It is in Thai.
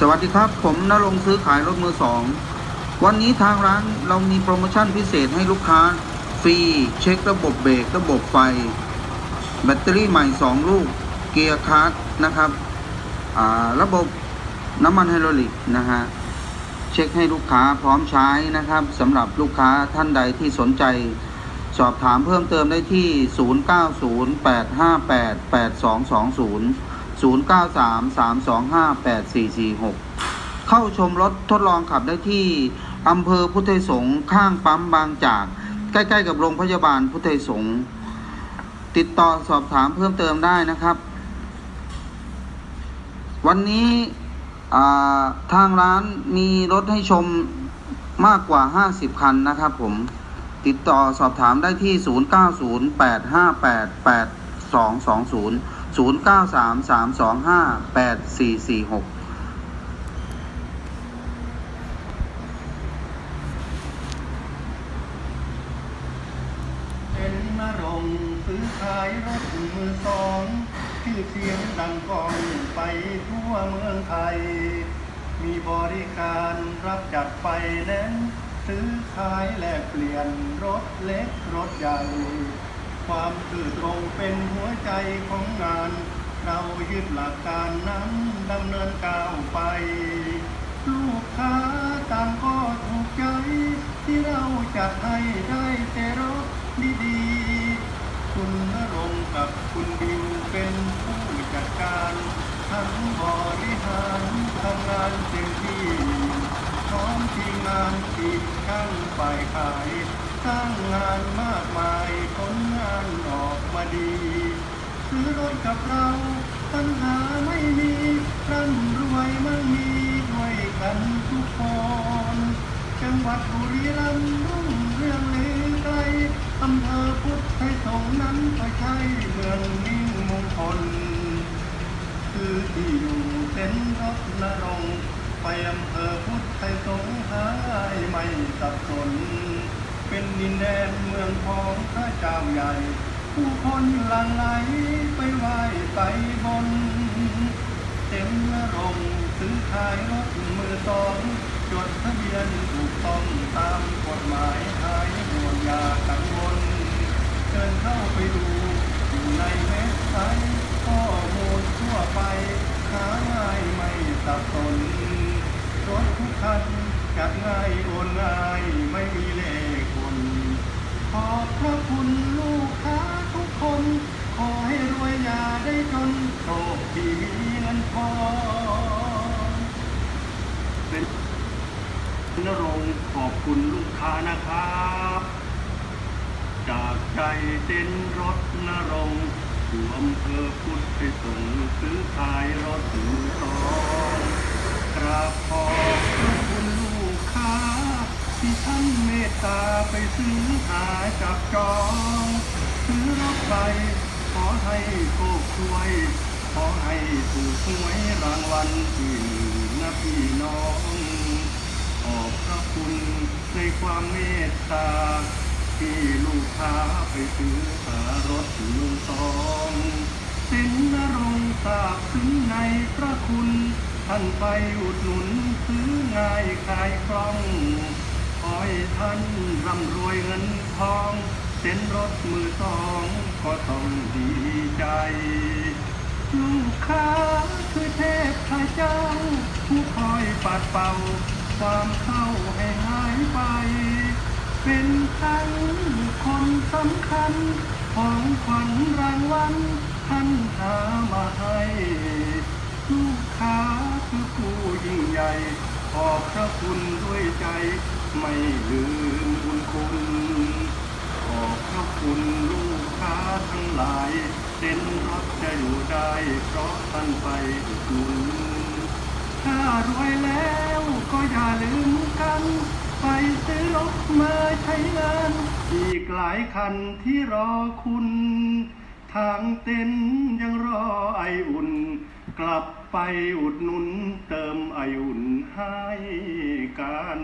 สวัสดีครับ ผมนรงซื้อขายรถมือสอง วันนี้ทางร้านเรามีโปรโมชั่นพิเศษให้ลูกค้า ฟรี เช็คระบบเบรกระบบไฟ แบตเตอรี่ใหม่ 2 ลูก เกียร์คาร์ดนะครับระบบน้ำมันไฮดรอลิกนะฮะ เช็คให้ลูกค้าพร้อมใช้นะครับสำหรับลูกค้าท่านใดที่สนใจ สอบถามเพิ่มเติมได้ที่ 0908588220 0933258446 เข้าชมรถทดลองขับได้ที่อำเภอพุทธไทยสงฆ์ข้างปั๊มบางจาก ใกล้ๆกับโรงพยาบาลพุทธไทยสงฆ์ติดต่อสอบถามเพิ่มเติมได้นะครับ วันนี้ทางร้านมีรถให้ชมมากกว่า 50 คันนะครับผมติดต่อสอบถามได้ที่ 0908588220 0933258446เป็นนรงซื้อขายรถมือสองชื่อเสียงดังกองไปทั่วเมืองไทย มีบริการรับจัดไฟแนนซ์ซื้อขายแลกเปลี่ยนรถเล็กรถใหญ่ ความซื่อตรงเป็นหัวใจของงาน เรายึดหลักการนั้นดำเนินก้าวไป ลูกค้าต่างก็ถูกใจ ที่เราจัดให้ได้แต่รถดีๆคุณนรงกับคุณบิวเป็นผู้จัดการทั้งบริหารทำงานเต็มที่พร้อมทีมงานอีกข้างฝ่ายขายสร้างงานมากมายาดีซื้อรถกับเราปัญหาไม่มีร่ำรวยมั่งมีด้วยกันทุกคนจังหวัดบุรีรัมย์รุ่งเรืองเลือไกลอำเภอพุทธไทยสงนั้นก็ใช่เมืองนิ่งมงคลคือที่อยู่เส้นรถนรงไปอำเภอพุทธไทยสงหายไม่สับสน เป็นดินแดนเมืองของพระเจ้าใหญ่ ผู้คนหลั่งไหลไปไหว้ไปบน เต็มนรงค์ซื้อขายรถมือสองจดทะเบียนถูกต้องตามกฎหมายหายห่วงยากังวลเชิญเข้าไปดูอยู่ในเว็บไซต์ข้อมูลทั่วไปหาง่ายไม่สับสนรถทุกคันจัดง่ายโอนง่ายไม่มีเลขคน ขอบพระคุณลูกค้าทุกคน ขอให้รวยอย่าได้จนโช คดีมีเงินทองเป็นนรงขอบคุณลูกค้านะครับ จากใจเต้นรถนรงอยู่อำเภอพุทธไปส่งซื้อขายรถมือสองกราบขอบพระคุณลูกค้า ที่ท่านเมตตาไปซื้อหาจับจอง ซื้อรถไปขอให้โชคช่วย อให้ถูกหวยรางวัลที่หนึ่งนะพี่น้อง ขอบพระคุณในความเมตตา ที่ลูกค้าไปซื้อหารถมือสองเป็นนรงค์ทราบถึงในพระคุณ ท่านไปอุดหนุนซื้อง่ายขายคล่อง ขอให้ท่านร่ำรวยเงินทอง เส้นรถมือสองก็ต้องดีใจ ลูกค้าคือเทพพระเจ้า ผู้คอยปัดเป่า ความเข้าให้หายไป เป็นทั้งคนสำคัญ ของขวัญรางวัลท่านหามาให้ลูกค้าคือผู้ยิ่งใหญ่ขอบพระคุณด้วยใจ ไม่ลืมบุญคุณ ขอบพระคุณลูกค้าทั้งหลายเต้นรถจะอยู่ ได้เพราะท่านไปอุดหนุนถ้ารวยแล้วก็อย่าลืมกัน ไปซื้อรถมาใช้งาน อีกหลายคันที่รอคุณ ทางเต้นยังรอไออุ่น กลับไปอุดหนุนเติมไออุ่นให้กัน